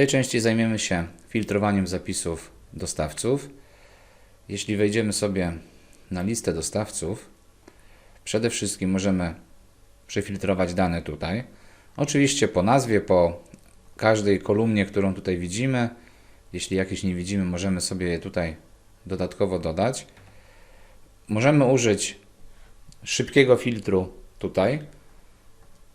tej części zajmiemy się filtrowaniem zapisów dostawców. Jeśli wejdziemy sobie na listę dostawców, przede wszystkim możemy przefiltrować dane tutaj. Oczywiście po nazwie, po każdej kolumnie, którą tutaj widzimy. Jeśli jakieś nie widzimy, możemy sobie je tutaj dodatkowo dodać. Możemy użyć szybkiego filtru tutaj,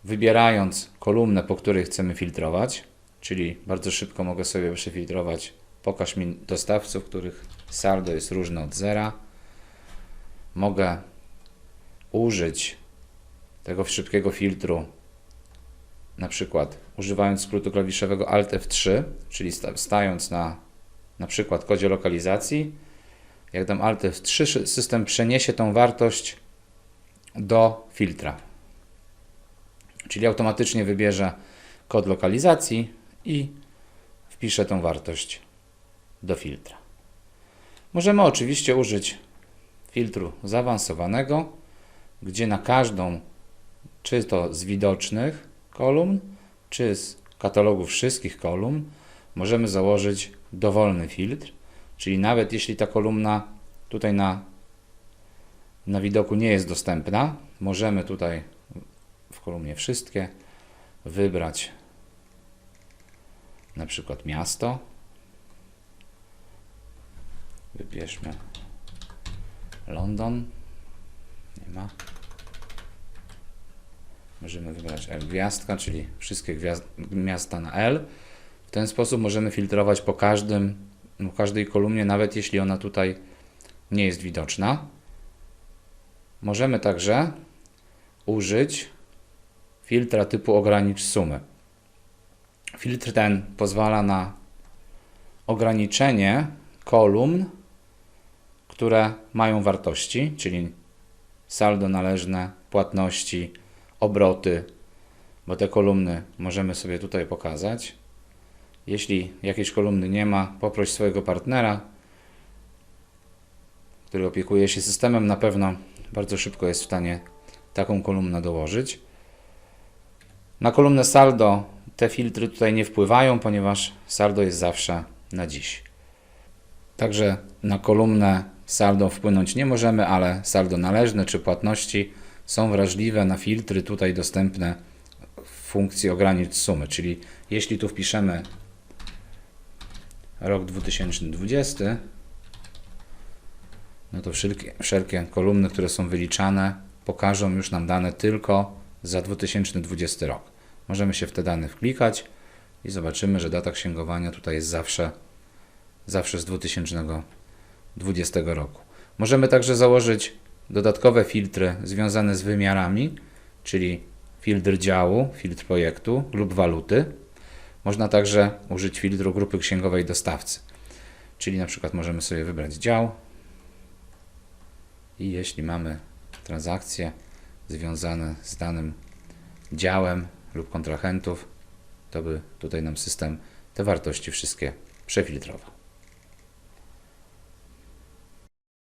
wybierając kolumnę, po której chcemy filtrować, czyli bardzo szybko mogę sobie przefiltrować pokaż mi dostawców, których saldo jest różne od zera. Mogę użyć tego szybkiego filtru na przykład używając skrótu klawiszowego Alt F3, czyli sta- stając na na przykład kodzie lokalizacji, jak dam Alt F3, system przeniesie tą wartość do filtra. Czyli automatycznie wybierze kod lokalizacji i wpisze tą wartość do filtra. Możemy oczywiście użyć filtru zaawansowanego, gdzie na każdą, czy to z widocznych kolumn, czy z katalogu wszystkich kolumn, możemy założyć dowolny filtr, czyli nawet jeśli ta kolumna tutaj na, na widoku nie jest dostępna, możemy tutaj w kolumnie wszystkie wybrać na przykład miasto. Wybierzmy London. Nie ma. Możemy wybrać L gwiazdka, czyli wszystkie miasta na L. W ten sposób możemy filtrować po każdym, po każdej kolumnie, nawet jeśli ona tutaj nie jest widoczna. Możemy także użyć filtra typu ogranicz sumy. Filtr ten pozwala na ograniczenie kolumn, które mają wartości, czyli saldo należne, płatności, obroty, bo te kolumny możemy sobie tutaj pokazać. Jeśli jakiejś kolumny nie ma, poproś swojego partnera, który opiekuje się systemem, na pewno bardzo szybko jest w stanie taką kolumnę dołożyć. Na kolumnę saldo te filtry tutaj nie wpływają, ponieważ saldo jest zawsze na dziś. Także na kolumnę saldo wpłynąć nie możemy, ale saldo należne czy płatności są wrażliwe na filtry tutaj dostępne w funkcji ogranicz sumy. Czyli jeśli tu wpiszemy rok 2020, no to wszelkie, wszelkie kolumny, które są wyliczane, pokażą już nam dane tylko za 2020 rok. Możemy się w te dane wklikać i zobaczymy, że data księgowania tutaj jest zawsze, zawsze z 2020 roku. Możemy także założyć dodatkowe filtry związane z wymiarami, czyli filtr działu, filtr projektu lub waluty. Można także użyć filtru grupy księgowej dostawcy, czyli na przykład możemy sobie wybrać dział i jeśli mamy transakcje związane z danym działem lub kontrahentów, to by tutaj nam system te wartości wszystkie przefiltrował.